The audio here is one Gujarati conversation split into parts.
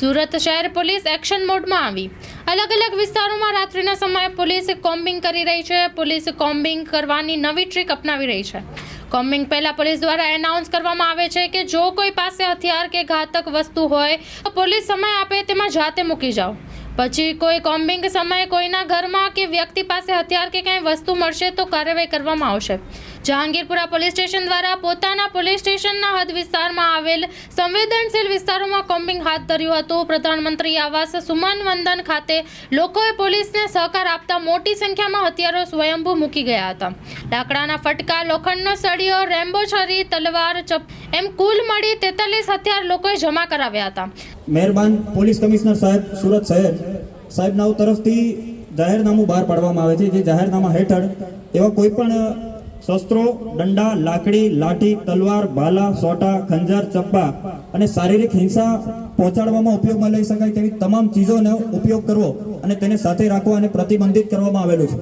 સુરત શહેર પોલીસ એક્શન મોડમાં આવી. અલગ અલગ વિસ્તારોમાં રાત્રિના સમયે પોલીસ કોમ્બિંગ કરી રહી છે. પોલીસ કોમ્બિંગ કરવાની નવી ટ્રીક અપનાવી રહી છે. કોમ્બિંગ પહેલા પોલીસ દ્વારા એનાઉન્સ કરવામાં આવે છે કે જો કોઈ પાસે હથિયાર કે ઘાતક વસ્તુ હોય, તો પોલીસ સમય આપે તેમાં જાતે મૂકી જાઓ. પછી કોઈ કોમ્બિંગ સમયે કોઈના ઘરમાં કે વ્યક્તિ પાસે હથિયાર કે કંઈ વસ્તુ મળશે તો કાર્યવાહી કરવામાં આવશે. જહાંગીરપુરા પોલીસ સ્ટેશન દ્વારા પોતાના પોલીસ સ્ટેશનના હદ વિસ્તારમાં આવેલ સંવેદનશીલ વિસ્તારોમાં કોમ્બિંગ હાથ ધર્યું હતું. પ્રધાનમંત્રી આવાસ સુમન વંદન ખાતે લોકોએ પોલીસને સહકાર આપતા મોટી સંખ્યામાં હથિયારો સ્વયંભૂ મૂકી ગયા હતા. લાકડાના ફટકા, લોખંડનો સળિયો, રેમ્બો છરી, તલવાર, ચપ એમ કુલ મળી તેતાલીસ હથિયાર લોકોએ જમા કરાવ્યા હતા. મહેરબાન પોલીસ કમિશનર સાહેબ, સુરત શહેર. સાહેબનાઓ તરફથી જાહેરનામું બહાર પાડવામાં આવે છે, જે જાહેરનામા હેઠળ એવા કોઈ પણ શસ્ત્રો, દંડા, લાકડી, લાઠી, તલવાર ભાલા સોટા, ખંજર ચપ્પા અને શારીરિક હિંસા પહોંચાડવામાં ઉપયોગમાં લઈ શકાય તેવી તમામ ચીજોનો ઉપયોગ કરવો અને તેને સાથે રાખવા અને પ્રતિબંધિત કરવામાં આવેલું છે.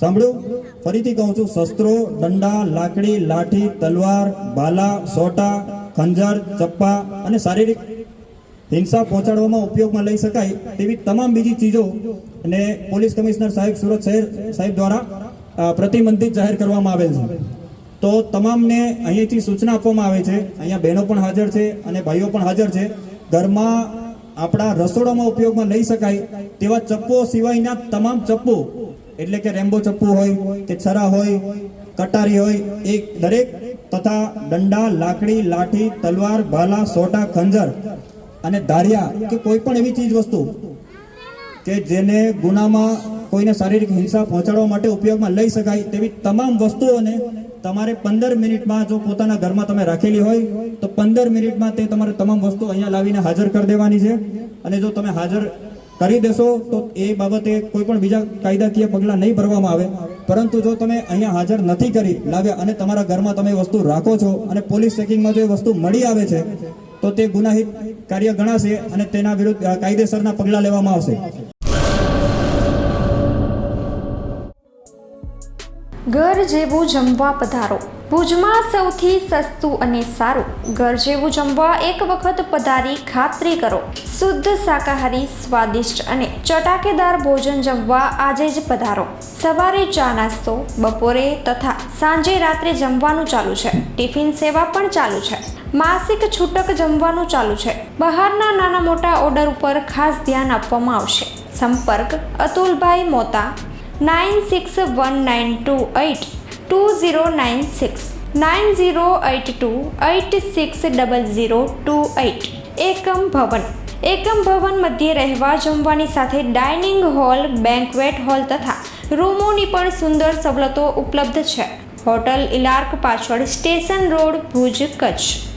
સાંભળ્યું? ફરીથી કહું છું, શસ્ત્રો, દંડા, લાકડી, લાઠી, તલવાર ભાલા સોટા, ખંજર ચપ્પા અને શારીરિક હિંસા પહોંચાડવામાં ઉપયોગમાં લઈ શકાય તેવી તમામ બીજી ચીજો અને પોલીસ કમિશનર સાહેબ સુરત શહેર સાહેબ દ્વારા પ્રતિબંધિત જાહેર કરવામાં આવેલ છે. તો તમામને અહીંયાથી સૂચના આપવામાં આવે છે, અહીંયા બહેનો પણ હાજર છે અને ભાઈઓ પણ હાજર છે, ઘરમાં આપણા રસોડામાં ઉપયોગમાં લઈ શકાય તેવા ચપ્પુઓ સિવાયના તમામ ચપ્પુ, એટલે કે રેમ્બો ચપ્પુ હોય, કે છરા હોય, કટારી હોય, એ દરેક તથા દંડા, લાકડી, લાઠી, તલવાર ભાલા સોટા, ખંજર અને ધારિયા કે કોઈ પણ એવી ચીજ વસ્તુ કે જેને ગુનામાં કોઈને શારીરિક હિંસા પહોંચાડવા માટે ઉપયોગમાં લઈ શકાય તેવી તમામ વસ્તુઓને તમારે પંદર મિનિટમાં જો પોતાના ઘરમાં તમે રાખેલી હોય, તો પંદર મિનિટમાં તે તમારે તમામ વસ્તુ અહીંયા લાવીને હાજર કરી દેવાની છે. અને જો તમે હાજર કરી દેશો, તો એ બાબતે કોઈ પણ બીજા કાયદાકીય પગલાં નહીં ભરવામાં આવે. પરંતુ જો તમે અહીંયા હાજર નથી કરી લાવ્યા અને તમારા ઘરમાં તમે વસ્તુ રાખો છો અને પોલીસ ચેકિંગમાં જો એ વસ્તુ મળી આવે છે તો તે ગુનાહિત કાર્ય ગણાશે અને તેના વિરુદ્ધ કાયદેસરના પગલાં લેવામાં આવશે. ઘર જેવું જમવા પધારો. ભુજમાં સૌથી સસ્તું અને સારું. ઘર જેવું જમવા એક વખત પધારી ખાતરી કરો. શુદ્ધ શાકાહારી, સ્વાદિષ્ટ અને ચટાકેદાર ભોજન જમવા આજે જ પધારો. સવારે ચા નાસ્તો, બપોરે તથા સાંજે રાત્રે જમવાનું ચાલુ છે. ટિફિન સેવા પણ ચાલુ છે. માસિક છૂટક જમવાનું ચાલુ છે. બહારના નાના મોટા ઓર્ડર ઉપર ખાસ ધ્યાન આપવામાં આવશે. સંપર્ક Atulbhai Mota nine six one nine two eight two zero nine six nine zero eight two eight six double zero two eight એકમ ભવન. એકમ ભવન મધ્યે રહેવા જમવાની સાથે ડાઇનિંગ હોલ, બેન્કવેટ હોલ તથા રૂમોની પણ સુંદર સવલતો ઉપલબ્ધ છે. હોટલ ઇલાર્ક પાછળ સ્ટેશન રોડ ભુજ કચ્છ.